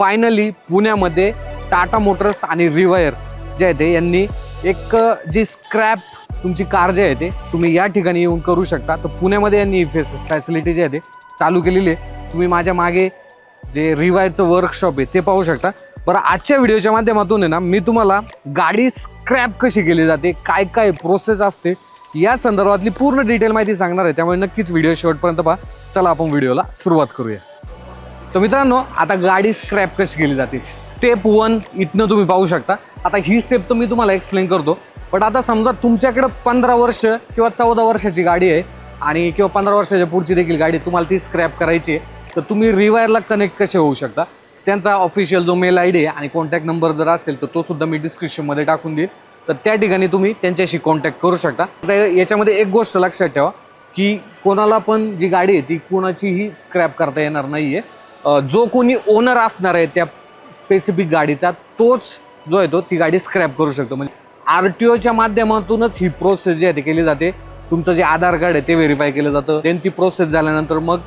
Finally पुण्यामध्ये Tata Motors आणि rewire जे आहे ते यांनी एक जी स्क्रॅप तुमची कार जे आहे ते तुम्ही या ठिकाणी येऊन करू शकता. तर पुण्यामध्ये यांनी फेस फॅसिलिटी जी आहे ते चालू केलेली आहे. तुम्ही माझ्या मागे जे रिवायरचं वर्कशॉप आहे ते पाहू शकता. बरं आजच्या व्हिडिओच्या माध्यमातून आहे ना मी तुम्हाला गाडी स्क्रॅप कशी केली जाते काय काय प्रोसेस असते या संदर्भातली पूर्ण डिटेल माहिती सांगणार आहे. त्यामुळे नक्कीच व्हिडिओ शेवटपर्यंत पहा. चला आपण व्हिडिओला सुरुवात करूया. तर मित्रांनो आता गाडी स्क्रॅप कशी केली जाते? स्टेप वन इथनं तुम्ही पाहू शकता. आता ही स्टेप तर मी तुम्हाला एक्सप्लेन करतो. पण आता समजा तुमच्याकडं पंधरा वर्ष किंवा चौदा वर्षाची गाडी आहे आणि किंवा पंधरा वर्षाच्या पुढची देखील गाडी तुम्हाला ती स्क्रॅप करायची आहे तर तुम्ही रिवायरला कनेक्ट कसे होऊ शकता? त्यांचा ऑफिशियल जो मेल आय डी आहे आणि कॉन्टॅक्ट नंबर जर असेल तर तो सुद्धा मी डिस्क्रिप्शनमध्ये टाकून देईल तर त्या ठिकाणी तुम्ही त्यांच्याशी कॉन्टॅक्ट करू शकता. आता याच्यामध्ये एक गोष्ट लक्षात ठेवा की कोणाला पण जी गाडी आहे ती कोणाचीही स्क्रॅप करता येणार नाही आहे जो कोणी ओनर असणार आहे त्या स्पेसिफिक गाडीचा तोच जो आहे तो ती गाडी स्क्रॅप करू शकतो. म्हणजे आर टी ओच्या माध्यमातूनच ही प्रोसेस जी आहे ती केली जाते. तुमचं जे आधार कार्ड आहे ते व्हेरीफाय केलं जातं. देन ती प्रोसेस झाल्यानंतर मग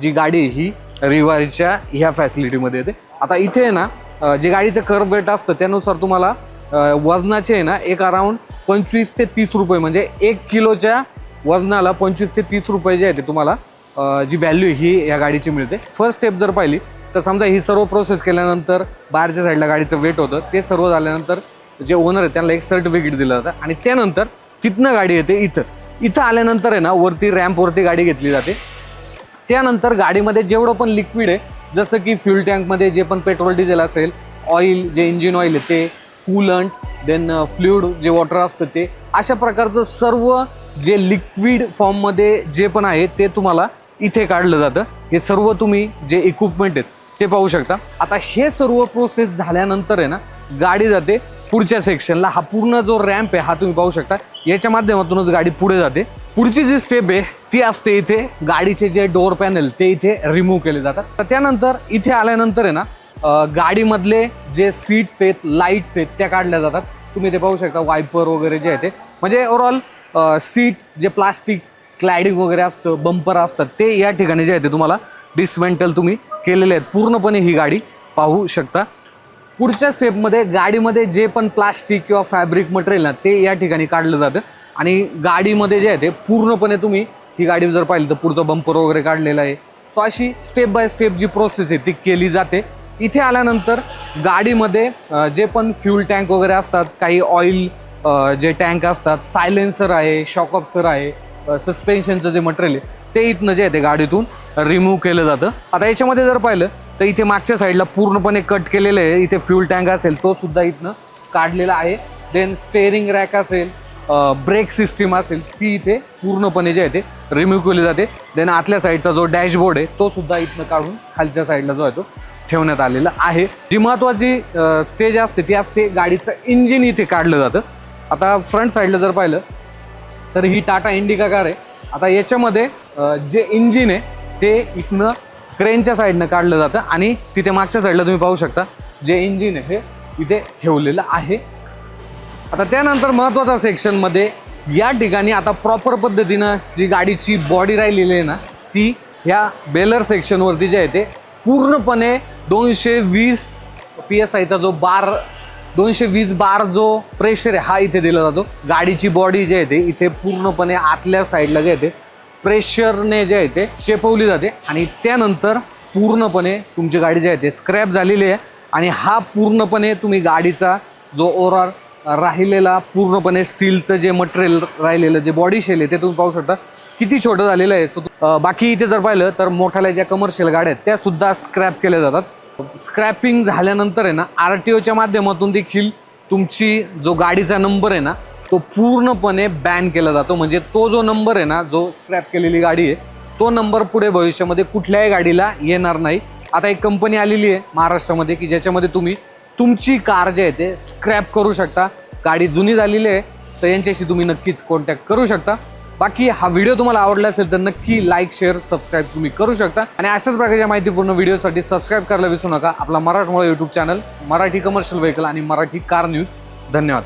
जी गाडी ही रिवारीच्या ह्या फॅसिलिटीमध्ये येते. आता इथे आहे ना जे गाडीचं कर वेट असतं त्यानुसार तुम्हाला वजनाचे आहे ना एक अराऊंड पंचवीस ते तीस रुपये म्हणजे एक किलोच्या वजनाला पंचवीस ते तीस रुपये जे आहे ते तुम्हाला जी व्हॅल्यू ही या गाडीची मिळते. फर्स्ट स्टेप जर पाहिली तर समजा ही सर्व प्रोसेस केल्यानंतर बाहेरच्या साईडला गाडीचं वेट होतं ते सर्व झाल्यानंतर जे ओनर आहे त्यांना एक सर्टिफिकेट दिलं जातं. आणि त्यानंतर तिथनं गाडी येते इथं. इथं आल्यानंतर आहे ना वरती रॅम्पवरती गाडी घेतली जाते. त्यानंतर गाडीमध्ये जेवढं पण लिक्विड आहे जसं की फ्युल टँकमध्ये जे पण पेट्रोल डिझेल असेल ऑइल जे इंजिन ऑइल आहे ते कूलंट देन फ्ल्युड जे वॉटर असतं ते अशा प्रकारचं सर्व जे लिक्विड फॉर्ममध्ये जे पण आहे ते तुम्हाला इथे काढलं जातं. हे सर्व तुम्ही जे इक्विपमेंट आहेत ते पाहू शकता. आता हे सर्व प्रोसेस झाल्यानंतर आहे ना गाडी जाते पुढच्या सेक्शनला हा पूर्ण जो रॅम्प आहे हा तुम्ही पाहू शकता. याच्या माध्यमातूनच गाडी पुढे जाते. पुढची जी स्टेप आहे ती असते इथे गाडीचे जे डोअर पॅनल ते इथे रिमूव्ह केले जातात. तर त्यानंतर इथे आल्यानंतर आहे ना गाडीमधले जे सीट्स आहेत लाईट्स आहेत त्या काढल्या जातात. तुम्ही ते पाहू शकता वायपर वगैरे जे आहे ते. म्हणजे ओव्हरऑल सीट जे प्लास्टिक क्लॅडिंग वगैरे असतं बंपर असतात ते या ठिकाणी जे आहे ते तुम्हाला डिसमेंटल तुम्ही केलेले आहेत. पूर्णपणे ही गाडी पाहू शकता. पुढच्या स्टेपमध्ये गाडीमध्ये जे पण प्लास्टिक किंवा फॅब्रिक मटेरियल ना ते या ठिकाणी काढलं जातं. आणि गाडीमध्ये जे आहे ते पूर्णपणे तुम्ही ही गाडी जर पाहिली तर पुढचं बंपर वगैरे काढलेलं आहे. सो अशी स्टेप बाय स्टेप जी प्रोसेस आहे ती केली जाते. इथे आल्यानंतर गाडीमध्ये जे पण फ्यूल टँक वगैरे असतात काही ऑइल जे टँक असतात सायलेन्सर आहे शॉकअप्सर आहे सस्पेन्शनचं जे मटेरियल आहे ते इथनं जे आहे ते गाडीतून रिमूव्ह केलं जातं. आता याच्यामध्ये जर पाहिलं तर इथे मागच्या साईडला पूर्णपणे कट केलेलं आहे. इथे फ्यूल टँक असेल तो सुद्धा इथनं काढलेला आहे. देन स्टेअरिंग रॅक असेल ब्रेक सिस्टीम असेल ती इथे पूर्णपणे जे आहे ते रिमूव्ह केली जाते. देन आतल्या साईडचा जो डॅशबोर्ड आहे तो सुद्धा इथनं काढून खालच्या साईडला जो आहे तो ठेवण्यात आलेला आहे. जी महत्त्वाची स्टेज असते ती असते गाडीचं इंजिन इथे काढलं जातं. आता फ्रंट साईडला जर पाहिलं तर ही टाटा इंडिका कार आहे. आता याच्यामध्ये जे इंजिन आहे ते इथनं क्रेनच्या साईडनं काढलं जातं आणि तिथे मागच्या साईडला तुम्ही पाहू शकता जे इंजिन आहे हे इथे ठेवलेलं आहे. आता त्यानंतर महत्त्वाचा सेक्शनमध्ये या ठिकाणी आता प्रॉपर पद्धतीनं जी गाडीची बॉडी राहिलेली आहे ना ती ह्या बेलर सेक्शनवरती जे आहे ते पूर्णपणे दोनशे वीस पी एस आयचा जो बार दोनशे वीस बार जो प्रेशर आहे हा इथे दिला जातो. गाडीची बॉडी जी आहे ते इथे पूर्णपणे आतल्या साईडला जे आहे ते प्रेशरने जे आहे ते शेपवली जाते. आणि त्यानंतर पूर्णपणे तुमची गाडी जी आहे ते स्क्रॅप झालेली आहे. आणि हा पूर्णपणे तुम्ही गाडीचा जो ओव्हरऑल राहिलेला पूर्णपणे स्टीलचं जे मटेरियल राहिलेलं जे बॉडी शेल आहे ते तुम्ही पाहू शकता. किती छोटं झालेलं आहे. बाकी इथे जर पाहिलं तर मोठ्याला ज्या कमर्शियल गाड्या आहेत त्यासुद्धा स्क्रॅप केल्या जातात. स्क्रॅपिंग झाल्यानंतर आहे ना आर टी ओच्या माध्यमातून देखील तुमची जो गाडीचा नंबर आहे ना तो पूर्णपणे बॅन केला जातो. म्हणजे तो जो नंबर आहे ना जो स्क्रॅप केलेली गाडी आहे तो नंबर पुढे भविष्यामध्ये कुठल्याही गाडीला येणार नाही. आता एक कंपनी आलेली आहे महाराष्ट्रामध्ये की ज्याच्यामध्ये तुम्ही तुमची कार जे आहे ते स्क्रॅप करू शकता. गाडी जुनी झालेली आहे तर यांच्याशी तुम्ही नक्कीच कॉन्टॅक्ट करू शकता. बाकी हा व्हिडिओ तुम्हाला आवडला असेल तर नक्की लाईक शेअर सबस्क्राईब तुम्ही करू शकता. आणि अशाच प्रकारच्या माहितीपूर्ण व्हिडिओसाठी सबस्क्राईब करायला विसरू नका. आपला मराठमोळा YouTube channel Marathi commercial vehicle आणि मराठी कार न्यूज धन्यवाद.